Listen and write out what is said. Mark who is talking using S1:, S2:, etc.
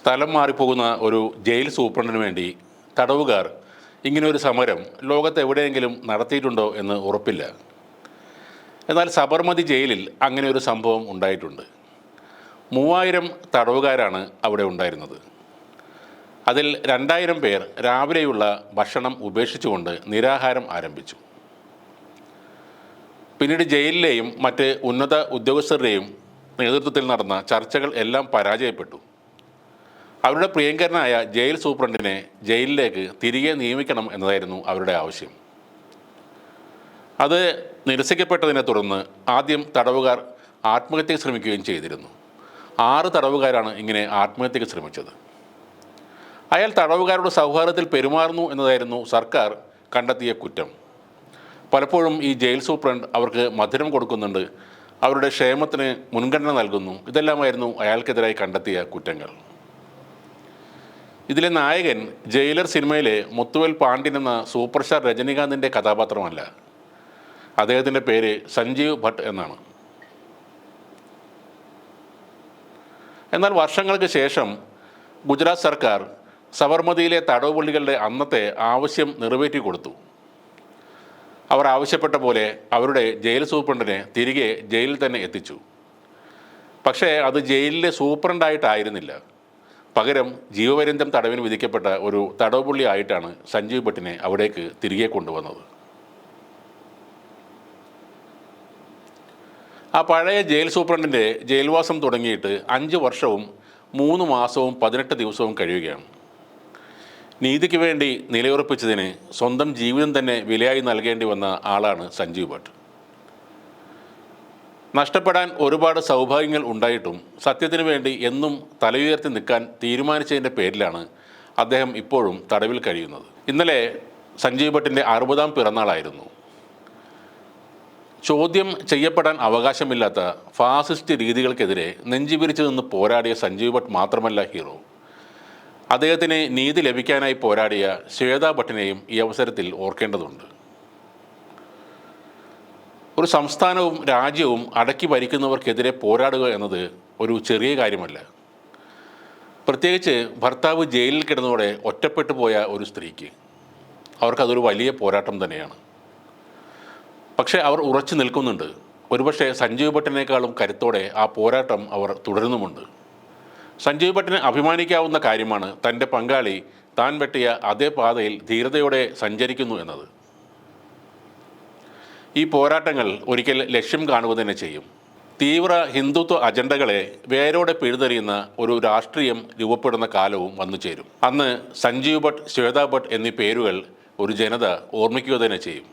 S1: സ്ഥലം മാറിപ്പോകുന്ന ഒരു ജയിൽ സൂപ്രണ്ടിന് വേണ്ടി തടവുകാർ ഇങ്ങനൊരു സമരം ലോകത്ത് എവിടെയെങ്കിലും നടത്തിയിട്ടുണ്ടോ എന്ന് ഉറപ്പില്ല. എന്നാൽ സബർമതി ജയിലിൽ അങ്ങനെ ഒരു സംഭവം ഉണ്ടായിട്ടുണ്ട്. മൂവായിരം തടവുകാരാണ് അവിടെ ഉണ്ടായിരുന്നത്. അതിൽ രണ്ടായിരം പേർ രാവിലെയുള്ള ഭക്ഷണം ഉപേക്ഷിച്ചുകൊണ്ട് നിരാഹാരം ആരംഭിച്ചു. പിന്നീട് ജയിലിലെയും മറ്റ് ഉന്നത ഉദ്യോഗസ്ഥരുടെയും നേതൃത്വത്തിൽ നടന്ന ചർച്ചകൾ എല്ലാം പരാജയപ്പെട്ടു. അവരുടെ പ്രിയങ്കരനായ ജയിൽ സൂപ്രണ്ടിനെ ജയിലിലേക്ക് തിരികെ നിയമിക്കണം എന്നതായിരുന്നു അവരുടെ ആവശ്യം. അത് നിരസിക്കപ്പെട്ടതിനെ തുടർന്ന് ആദ്യം തടവുകാർ ആത്മഹത്യക്ക് ശ്രമിക്കുകയും ചെയ്തിരുന്നു. ആറ് തടവുകാരാണ് ഇങ്ങനെ ആത്മഹത്യക്ക് ശ്രമിച്ചത്. അയാൾ തടവുകാരുടെ സൗഹാർദ്ദത്തിൽ പെരുമാറുന്നു എന്നതായിരുന്നു സർക്കാർ കണ്ടെത്തിയ കുറ്റം. പലപ്പോഴും ഈ ജയിൽ സൂപ്രണ്ട് അവർക്ക് മധുരം കൊടുക്കുന്നുണ്ട് അവരുടെ ക്ഷേമത്തിന് മുൻഗണന നൽകുന്നു ഇതെല്ലാമായിരുന്നു അയാൾക്കെതിരായി കണ്ടെത്തിയ കുറ്റങ്ങൾ. ഇതിലെ നായകൻ ജയിലർ സിനിമയിലെ മുത്തുവൽ പാണ്ഡ്യൻ എന്ന സൂപ്പർ സ്റ്റാർ രജനീകാന്തിന്റെ കഥാപാത്രമല്ല. അദ്ദേഹത്തിന്റെ പേര് സഞ്ജീവ് ഭട്ട് എന്നാണ്. എന്നാൽ വർഷങ്ങൾക്ക് ശേഷം ഗുജറാത്ത് സർക്കാർ സബർമതിയിലെ തടവുപള്ളികളുടെ അന്നത്തെ ആവശ്യം നിറവേറ്റി കൊടുത്തു. അവർ ആവശ്യപ്പെട്ട പോലെ അവരുടെ ജയിൽ സൂപ്രണ്ടിനെ തിരികെ ജയിലിൽ തന്നെ എത്തിച്ചു. പക്ഷേ അത് ജയിലിലെ സൂപ്രണ്ടായിട്ടായിരുന്നില്ല. പകരം ജീവപര്യന്തം തടവിന് വിധിക്കപ്പെട്ട ഒരു തടവുപുള്ളി ആയിട്ടാണ് സഞ്ജീവ് ഭട്ടിനെ അവിടേക്ക് തിരികെ കൊണ്ടുവന്നത്. ആ പഴയ ജയിൽ സൂപ്രണ്ടിന്റെ ജയിൽവാസം തുടങ്ങിയിട്ട് അഞ്ച് വർഷവും മൂന്ന് മാസവും പതിനെട്ട് ദിവസവും കഴിയുകയാണ്. നീതിക്ക് വേണ്ടി നിലയുറപ്പിച്ചതിന് സ്വന്തം ജീവിതം തന്നെ വിലയായി നൽകേണ്ടി വന്ന ആളാണ് സഞ്ജീവ് ഭട്ട്. നഷ്ടപ്പെടാൻ ഒരുപാട് സൗഭാഗ്യങ്ങൾ ഉണ്ടായിട്ടും സത്യത്തിന് വേണ്ടി എന്നും തലയുയർത്തി നിൽക്കാൻ തീരുമാനിച്ചതിന്റെ പേരിലാണ് അദ്ദേഹം ഇപ്പോഴും തടവിൽ കഴിയുന്നത്. ഇന്നലെ സഞ്ജീവ് ഭട്ടിന്റെ അറുപതാം പിറന്നാളായിരുന്നു. ചോദ്യം ചെയ്യപ്പെടാൻ അവകാശമില്ലാത്ത ഫാസിസ്റ്റ് രീതികൾക്കെതിരെ നെഞ്ചുപിരിച്ചു നിന്ന് പോരാടിയ സഞ്ജീവ് ഭട്ട് മാത്രമല്ല ഹീറോ. അദ്ദേഹത്തിന് നീതി ലഭിക്കാനായി പോരാടിയ ശ്വേതാ ഭട്ടിനെയും ഈ അവസരത്തിൽ ഓർക്കേണ്ടതുണ്ട്. ഒരു സംസ്ഥാനവും രാജ്യവും അടക്കി ഭരിക്കുന്നവർക്കെതിരെ പോരാടുക എന്നത് ഒരു ചെറിയ കാര്യമല്ല. പ്രത്യേകിച്ച് ഭർത്താവ് ജയിലിൽ കിടന്നതോടെ ഒറ്റപ്പെട്ടു പോയ ഒരു സ്ത്രീക്ക് അവർക്കതൊരു വലിയ പോരാട്ടം തന്നെയാണ്. പക്ഷേ അവർ ഉറച്ചു നിൽക്കുന്നുണ്ട്. ഒരുപക്ഷെ സഞ്ജീവ് ഭട്ടിനേക്കാളും കരുത്തോടെ ആ പോരാട്ടം അവർ തുടരുന്നുമുണ്ട്. സഞ്ജീവ് ഭട്ടിന് അഭിമാനിക്കാവുന്ന കാര്യമാണ് തന്റെ പങ്കാളി താൻ വെട്ടിയ അതേ പാതയിൽ ധീരതയോടെ സഞ്ചരിക്കുന്നു എന്നത്. ഈ പോരാട്ടങ്ങൾ ഒരിക്കൽ ലക്ഷ്യം കാണുക തന്നെ ചെയ്യും. തീവ്ര ഹിന്ദുത്വ അജണ്ടകളെ വേരോടെ പിഴുതെറിയുന്ന ഒരു രാഷ്ട്രീയം രൂപപ്പെടുന്ന കാലവും വന്നു ചേരും. അന്ന് സഞ്ജീവ് ഭട്ട് ശ്വേതാ ഭട്ട് എന്നീ പേരുകൾ ഒരു ജനത ഓർമ്മിക്കുക തന്നെ ചെയ്യും.